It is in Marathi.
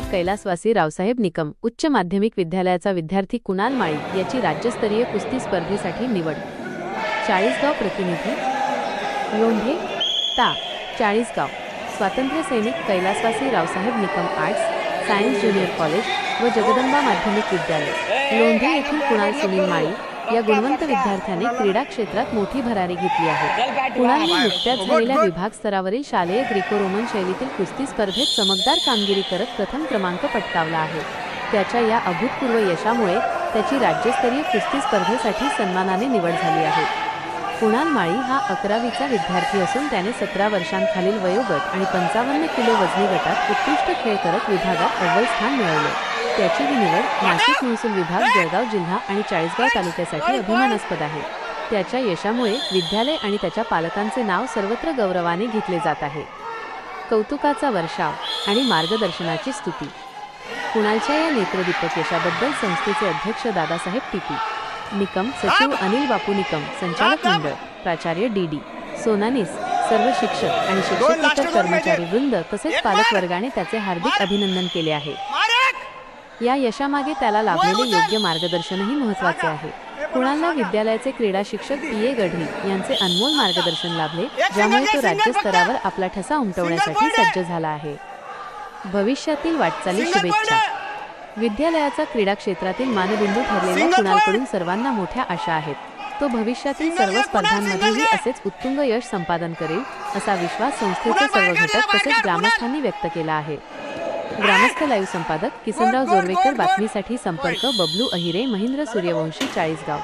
कैलासवासी रावसाहेब निकम उच्च माध्यमिक विद्यालयाचा विद्यार्थी कुणाल माळी याची राज्यस्तरीय कुस्ती स्पर्धेसाठी निवड. चाळीसगाव प्रतिनिधी लोंढे ता चाळीसगाव. स्वातंत्र्य सैनिक कैलासवासी Raosaheb Nikam arts science junior college व जगदंबा माध्यमिक विद्यालय. लोंढे येथील कुणाल सुनील माळी या गुणवंत विद्यार्थ्याने क्रीडा क्षेत्रात मोठी भरारी घेतली आहे. कुणालने नुकत्याच झालेल्या विभाग स्तरावरील शालेय ग्रीको रोमन शैलीतील कुस्ती स्पर्धेत चमकदार कामगिरी करत प्रथम क्रमांक पटकावला आहे. त्याच्या या अभूतपूर्व यशामुळे त्याची राज्यस्तरीय कुस्ती स्पर्धेसाठी सन्मानाने निवड झाली आहे. कुणाल माळी हा अकरावीचा विद्यार्थी असून त्याने सतरा वर्षांखालील वयोगट आणि पंचावन्न किलो वजनी गटात उत्कृष्ट खेळ करत विभागात अव्वल स्थान मिळवले. त्याची ही निवड नाशिक महसूल विभाग जळगाव जिल्हा आणि चाळीसगाव तालुक्यासाठी अभिमानास्पद आहे. त्याच्या यशामुळे विद्यालय आणि त्याच्या पालकांचे नाव सर्वत्र गौरवाने घेतले जात आहे. कौतुकाचा वर्षाव आणि मार्गदर्शनाची स्तुती. कुणालच्या या नेत्रदीपक यशाबद्दल संस्थेचे अध्यक्ष दादासाहेब टिपी. निकम सचिव अनिल बापू निकम संचालक मंडळ प्राचार्य डी डी. सोनानीस सर्व शिक्षक आणि शिक्षकेतर कर्मचारी वृंद तसेच पालक वर्गाने त्याचे हार्दिक अभिनंदन केले आहे. या यशामागे त्याला लाभलेले योग्य मार्गदर्शनही महत्त्वाचे आहे. कुणालला विद्यालयाचे क्रीडा शिक्षक पी. ए. गढवी यांचे अनमोल मार्गदर्शन लाभले ज्यामुळे तो राज्य स्तरावर आपला ठसा उमटवण्यासाठी सज्ज झाला आहे. भविष्यातील वाटचाली शुभेच्छा. विद्यालयाचा क्रीडा क्षेत्रातील मानबिंदू ठरलेल्या कुणालकडून सर्वांना मोठ्या आशा आहेत. तो भविष्यातील सर्व स्पर्धांमध्येही असेच उत्तुंग यश संपादन करेल असा विश्वास संस्थेचे सर्व घटक तसेच ग्रामस्थांनी व्यक्त केला आहे. ग्रामस्थ लाईव्ह संपादक किसनराव जोरवेकर बातमीसाठी संपर्क बबलू अहिरे महेंद्र सूर्यवंशी चाळीसगाव.